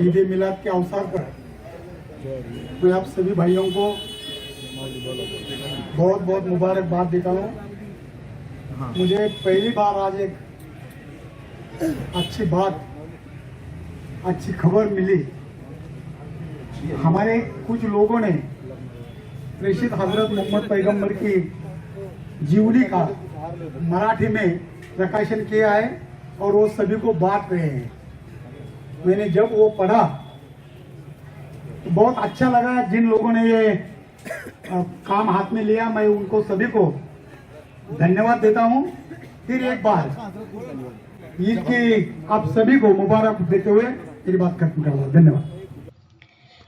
عید میلاد کے اوسار پر۔ میں آپ سبھی بھائیوں کو بہت بہت مبارک مبارکباد دیتا ہوں مجھے پہلی بار آج ایک اچھی بات، اچھی خبر ملی۔ ہمارے کچھ لوگوں نے رشید حضرت محمد پیغمبر کی جیونی کا مراٹھی میں پرکاشن کیا ہے اور وہ سبھی کو بانٹ رہے ہیں۔ میں نے جب وہ پڑھا تو بہت اچھا لگا جن لوگوں نے یہ کام ہاتھ میں لیا، میں ان کو سبھی کو دھنیہ دیتا ہوں۔ پھر ایک بار، عید کی آپ سبھی کو مبارک دیتے ہوئے میری بات ختم کر دھنیہ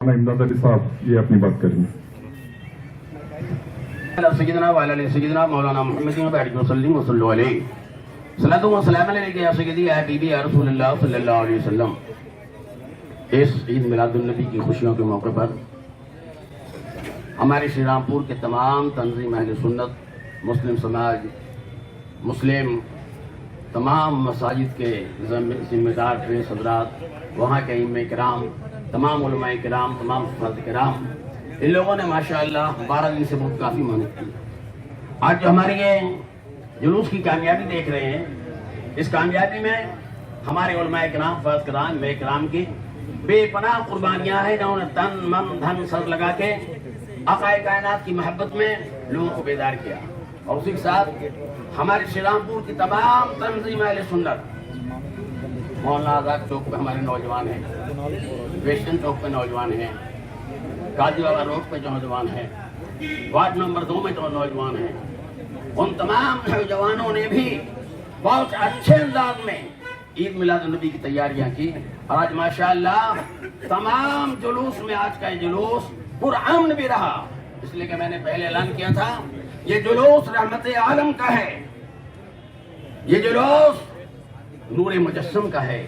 امداد علی صاحب یہ اپنی بات کریں گے۔ سیدنا سیدنا مولانا محمد وسلم علیہ۔ علیہ سیدی رسول اللہ صلی اللہ علیہ وسلم۔ اس عید میلاد النبی کی خوشیوں کے موقع پر ہمارے شری رام پور کے تمام تنظیم اہل سنت، مسلم سماج، مسلم تمام مساجد کے ذمہ دار ٹریس حضرات، وہاں کے ام کرام تمام علماء کرام، تمام فرد کرام، ان لوگوں نے ماشاءاللہ بارہ دن سے بہت کافی محنت کی۔ آج جو ہماری یہ جلوس کی کامیابی دیکھ رہے ہیں، اس کامیابی میں ہمارے علماء کرام، فرد کرام، میں کرام کی بے پناہ قربانیاں ہیں، انہوں نے تن، من، دھن، سر لگا کے عقائے کائنات کی محبت میں لوگوں کو بیدار کیا۔ اور اسی کے ساتھ ہمارے شرام پور کی تمام تنظیم اہل سنت مولانا آزاد چوک پہ ہمارے نوجوان ہیں۔ ویسٹن چوک پہ نوجوان ہیں۔ گازی بابا روڈ پہ جو نوجوان ہیں۔ وارڈ نمبر دو میں جو نوجوان ہیں۔ ان تمام نوجوانوں نے بھی بہت اچھے انداز میں عید میلاد النبی کی تیاریاں کی۔ اور آج ماشاءاللہ تمام جلوس میں آج کا یہ جلوس پرامن بھی رہا۔ اس لیے کہ میں نے پہلے اعلان کیا تھا، یہ جلوس رحمت عالم کا ہے۔ یہ جلوس نور مجسم کا ہے۔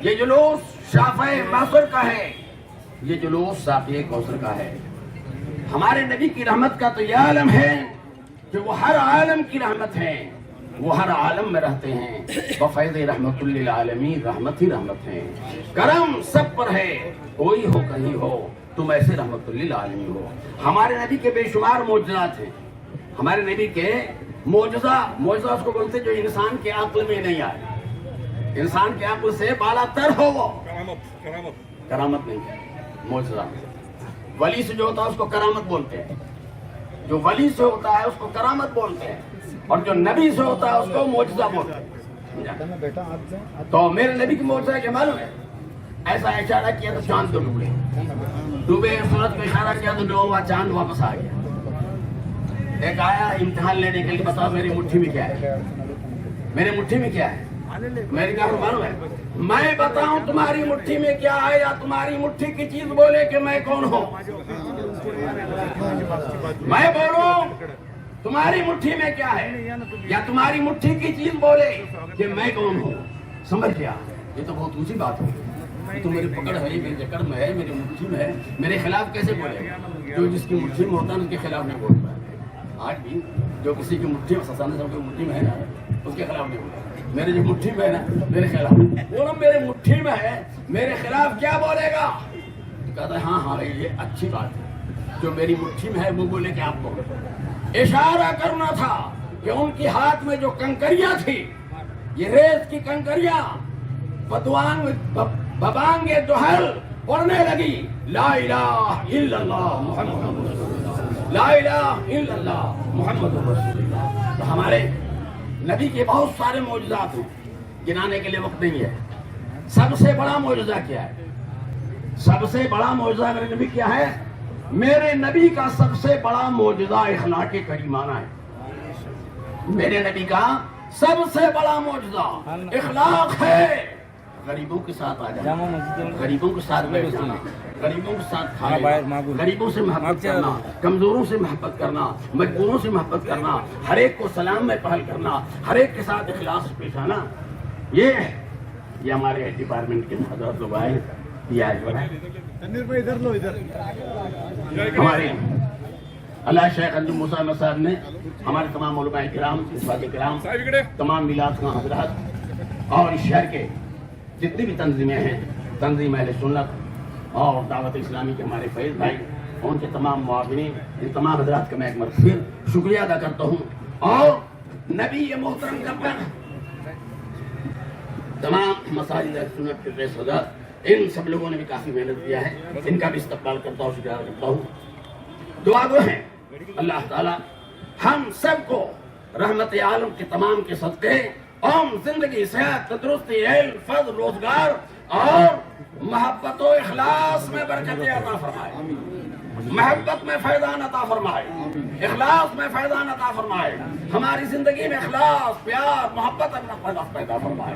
یہ جلوس شافع معصر کا ہے۔ یہ جلوس ساقی کوثر کا ہے۔ ہمارے نبی کی رحمت کا تو یہ عالم ہے کہ وہ ہر عالم کی رحمت ہے۔ وہ ہر عالم میں رہتے ہیں۔ بفیض رحمت للعالمین رحمت ہی رحمت ہیں۔ کرم سب پر ہے۔ کوئی ہو کہیں ہو، تم ایسے رحمت للعالمین ہو۔ ہمارے نبی کے بے شمار موجزات ہیں۔ ہمارے نبی کے موجزہ موجزہ اس کو بولتے جو انسان کے عقل میں نہیں آئے۔ انسان کے عقل سے بالا تر ہو وہ۔ کرامت نہیں موجزہ ولی سے جو ہوتا ہے اس کو کرامت بولتے ہیں۔ جو ولی سے ہوتا ہے اس کو کرامت بولتے ہیں۔ اور جو نبی سے ہوتا ہے اس کو موجزہ بولتے ہیں۔ تو میرے نبی کی موجزہ کیا معلوم ہے؟ ایسا اشارہ کیا تو چاند تو ڈوبے۔ ڈوبے صورت کو اشارہ کیا تو ڈوبا چاند واپس آ گیا۔ ایک آیا امتحان لینے کے لیے بتاؤ میری مٹھی میں کیا ہے؟ میرے مٹھی میں کیا ہے؟ میں نے کہا معلوم ہے میں بتاؤں تمہاری مٹھی میں کیا ہے یا تمہاری مٹھی کی چیز بولے کہ میں کون ہوں؟ میں بولوں، تمہاری مٹھی میں کیا ہے یا تمہاری مٹھی کی چیز بولے کہ میں کون ہوں؟ سمجھ گیا؟ یہ تو بہت اونچی بات ہے تو میری پکڑ ہے، میرے جکڑ میں ہے، میری مٹھی میں ہے۔ میرے خلاف کیسے بولے؟ جو جس کی مٹھی میں ہوتا ہے اس کے خلاف نہیں بولتا۔ ہے آج بھی جو کسی کی مٹھی میں سسانے سب کی مٹھی میں ہے نا، اس کے خلاف نہیں بولتا۔ میرے جو مٹھی میں ہے میرے خلاف۔ وہ میرے مٹھی میں ہے، میرے خلاف کیا بولے گا؟ کہتا ہے ہاں ہاں رہی یہ اچھی بات ہے۔ جو میری مٹھی میں ہے، وہ بولے کہ آپ کو اشارہ کرنا تھا کہ ان کی ہاتھ میں جو کنکریاں تھی یہ ریت کی کنکریاں، بدوان ببانگ دوہل پڑھنے لگی۔ لا الہ الا اللہ محمد رسول اللہ۔ لا الہ الا اللہ محمد رسول اللہ۔ تو ہمارے نبی کے بہت سارے معجزات ہیں۔ گنانے کے لیے وقت نہیں ہے۔ سب سے بڑا معجزہ کیا ہے؟ سب سے بڑا معجزہ میرے نبی کیا ہے؟ میرے نبی کا سب سے بڑا معجزہ اخلاق کریمانہ ہے۔ میرے نبی کا سب سے بڑا معجزہ اخلاق ہے۔ غریبوں کے ساتھ آ جانا۔ غریبوں کے ساتھ بیٹھ جانا۔ غریبوں کے ساتھ کھانا غریبوں سے محبت کرنا کمزوروں سے محبت کرنا مجبوروں سے محبت کرنا ہر ایک کو سلام میں پہل کرنا ہر ایک کے ساتھ اخلاص پیش آنا یہ یہ ہمارے ڈپارٹمنٹ کے حضرت لوگ آئے ہمارے اللہ شیخ انجم مسلم صاحب نے ہمارے تمام علماء کرام اسفاد کرام تمام میلاد کا حضرات اور اس شہر کے جتنی بھی تنظیمیں ہیں تنظیم اہل سنت اور دعوت اسلامی کے ہمارے فیض بھائی، ان کے تمام معاونین، ان تمام حضرات کا میں ایک مرتبہ پھر شکریہ ادا کرتا ہوں۔ اور نبی محترم کا پر تمام مساجد سنت کے فیض حضرات ان سب لوگوں نے بھی کافی محنت کیا ہے، ان کا بھی استقبال کرتا ہوں، شکریہ کرتا ہوں۔ دعا دو ہیں، اللہ تعالی ہم سب کو رحمت عالم کے تمام کے صدقے اوم زندگی، صحت، تندرستی، علم، فضل، روزگار اور محبت و اخلاص میں برکتیں عطا فرمائے۔ محبت میں فیضان عطا فرمائے۔ اخلاص میں فیضان عطا فرمائے۔ ہماری زندگی میں اخلاص، پیار، محبت پیدا فرمائے۔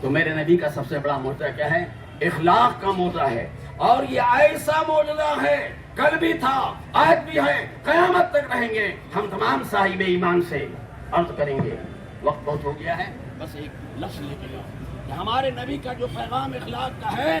تو میرے نبی کا سب سے بڑا موجہ کیا ہے؟ اخلاق کا موجہ ہے۔ اور یہ ایسا موجودہ ہے، کل بھی تھا، آج بھی ہے، قیامت تک رہیں گے۔ ہم تمام صاحب ایمان سے عرض کریں گے۔ وقت بہت ہو گیا ہے، بس ایک لفظ لے کے ہمارے نبی کا جو پیغام اخلاق کا ہے